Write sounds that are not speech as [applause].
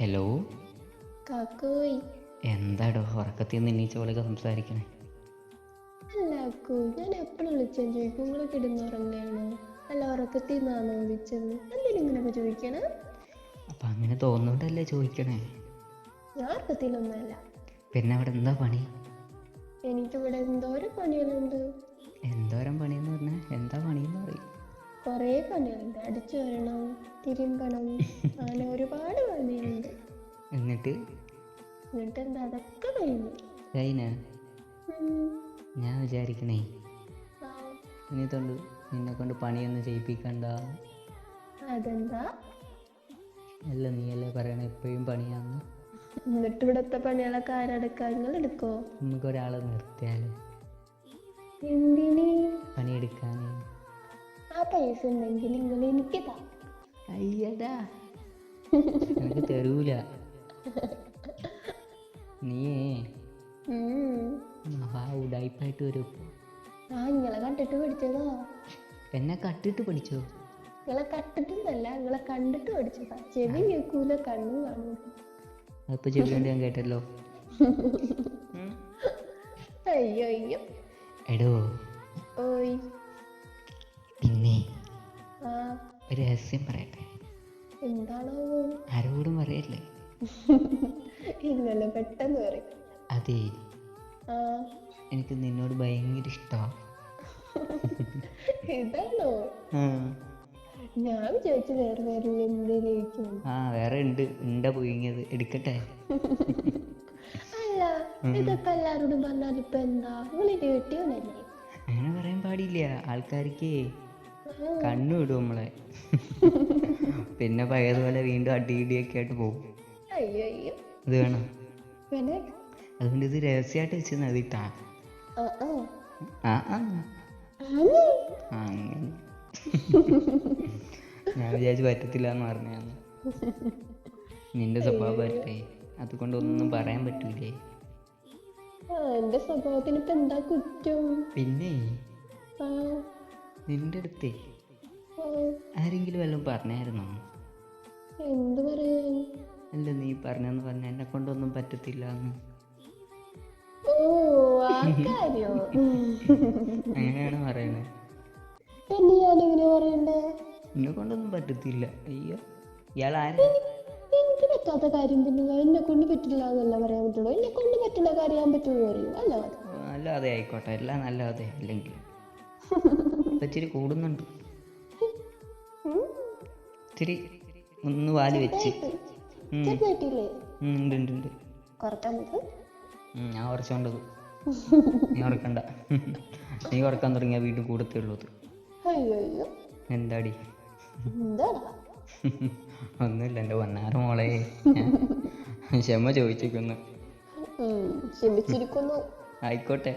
Hello കാക്കോയ് എന്താടോ ഉറക്കത്തിൽ നിന്ന് എണീച്ച പോലെയൊക്കെ സംസാരിക്കണേ? അല്ല അക്കു ഞാൻ എപ്പോഴും വിളിച്ചാൽ ചോദിക്കും നിങ്ങൾ കിടന്നുറങ്ങാണോ അല്ല ഉറക്കത്തിൽ നിന്നാണോ വിളിച്ചത്? എന്തിനും ഇങ്ങനെയൊക്കെ ചോദിക്കണേ? അപ്പം അങ്ങനെ തോന്നുന്നുണ്ടല്ലേ ചോദിക്കണേ? ഞാൻ ഉറക്കത്തിലൊന്നുമല്ല. പിന്നെ അവിടെ എന്താ പണി? എനിക്കിവിടെ എന്തോരം പണികളുണ്ട്. എന്തോരം പണിയെന്ന് പറഞ്ഞാൽ എന്താ പണിയെന്ന് കുറേ പണികളുണ്ട് അടിച്ചു വരണം തിരുമ്പണം അങ്ങനെ ഒരുപാട് പനിയുണ്ട് എന്നിട്ട്? എന്നിട്ട് എന്താ അതൊക്കെ കഴിഞ്ഞു. കഴിഞ്ഞ? ഞാൻ വിചാരിക്കണേ ഇനി തൊണ്ട് നിന്നെ കൊണ്ട് പണിയൊന്നും ചെയ്യിപ്പിക്കണ്ട. അതെന്താ? അല്ല നീയല്ലേ പറയണ എപ്പോഴും പണിയാന്ന്? എന്നിട്ട് ഇവിടത്തെ പണികളൊക്കെ ആരെടുക്കാൻ നിങ്ങൾ എടുക്കോ നമുക്ക് ഒരാളെ നിർത്തിയാലോ? എന്തിനീ? പണിയെടുക്കാൻ ആ പൈസ ഉണ്ടെങ്കിൽ നിങ്ങൾ എനിക്ക് താ. അയ്യടാ. എനിക്ക് തരൂല. നീയേ. മഹാ ഉടായ്പായിട്ട് വരും. ആ നിങ്ങളെ കണ്ടിട്ട് പഠിച്ചതോ? എന്നെ കട്ടിട്ട് പഠിച്ചോ? നിങ്ങളെ കട്ടിട്ടൊന്നല്ല നിങ്ങളെ കണ്ടിട്ട് പഠിച്ചതാ. ചെവി കേൾക്കൂല കണ്ണും കാണൂല. അപ്പൊ ചെവികൊണ്ട് ഞാൻ കേട്ടല്ലോ. അയ്യോ അയ്യോ. എടോ. ഓയ്. ഒരു രഹസ്യം പറയട്ടെ? എന്താണോ? ആരോടും പറയല്ലേ? ഇല്ലല്ലോ പെട്ടെന്ന് പറയും. അതെ. എനിക്ക് നിന്നോട് ഭയങ്കര ഇഷ്ടമാണ് ഇതാണോ? ഞാൻ വിചാരിച്ചു വേറെ വേറെ എന്തിലേക്കും ആ വേറെ ഉണ്ട്. ഉണ്ട പുഴുങ്ങിയത്. എടുക്കട്ടെ? അല്ല ഇതൊക്കെ എല്ലാരോടും പറഞ്ഞാൽ ഇപ്പൊ എന്താ? നിങ്ങളിത് കിട്ടിയോന്നല്ലേ അങ്ങനെ പറയാൻ പാടില്ല. ആൾക്കാർക്ക് കണ്ണു വിടും നമ്മളെ. പിന്നെ പഴയതുപോലെ വീണ്ടും അടിയിടിയൊക്കെ ആയിട്ട് പോകും. ഇത് വേണം? പിന്നെ? അതുകൊണ്ട് ഇത് രഹസ്യമായിട്ട് വെച്ച് നദിട്ടാ അങ്ങനെ. ഞാൻ വിചാരിച്ചു പറ്റത്തില്ല എന്ന് പറഞ്ഞു നിന്റെ സ്വഭാവം പറ്റേ. അതുകൊണ്ടൊന്നും പറയാൻ പറ്റൂലേ. എന്റെ സ്വഭാവത്തിന് ഇപ്പൊ എന്താ കുറ്റം? പിന്നെ? നിന്റെ അടുത്തേ ആരെങ്കിലും വല്ലതും പറഞ്ഞായിരുന്നോ? എന്ത് പറയാൻ? അല്ല നീ പറഞ്ഞെന്ന് പറഞ്ഞ എന്നെ കൊണ്ടൊന്നും പറ്റത്തില്ല എന്ന് അങ്ങനെയാണ് പറയണേ. എന്നെ കൊണ്ടൊന്നും പറ്റത്തില്ല. അയ്യോ ഇയാൾ ആരാ? എനിക്ക് പറ്റാത്ത കാര്യം പിന്നെ എന്നെ കൊണ്ട് പറ്റില്ല എന്നല്ല പറയാൻ പറ്റുള്ളൂ. എന്നെ കൊണ്ട് പറ്റുന്ന കാര്യം പറ്റുമോ പറ്റുള്ളൂ അല്ല അല്ലാതെ ആയിക്കോട്ടെ. എല്ലാം നല്ലതെ അല്ലെങ്കിൽ. [laughs] ഇച്ചിരി കൂടുന്നുണ്ട്. ഇത്തിരി ഒന്ന് വാൽ വെച്ച്. ഉണ്ട് ഉണ്ട് ഉണ്ട്. ഞാൻ ഉറച്ചോണ്ടത് നീ ഉറക്കണ്ട. നീ ഉറക്കാൻ തുടങ്ങിയ വീണ്ടും കൂടത്തേ ഉള്ളൂ എന്താടി? ഒന്നുമില്ല എന്റെ വന്നാറ് മോളെ. ക്ഷമ ചോദിച്ചേക്കുന്നു ക്ഷമിച്ചിരിക്കുന്നു. ആയിക്കോട്ടെ.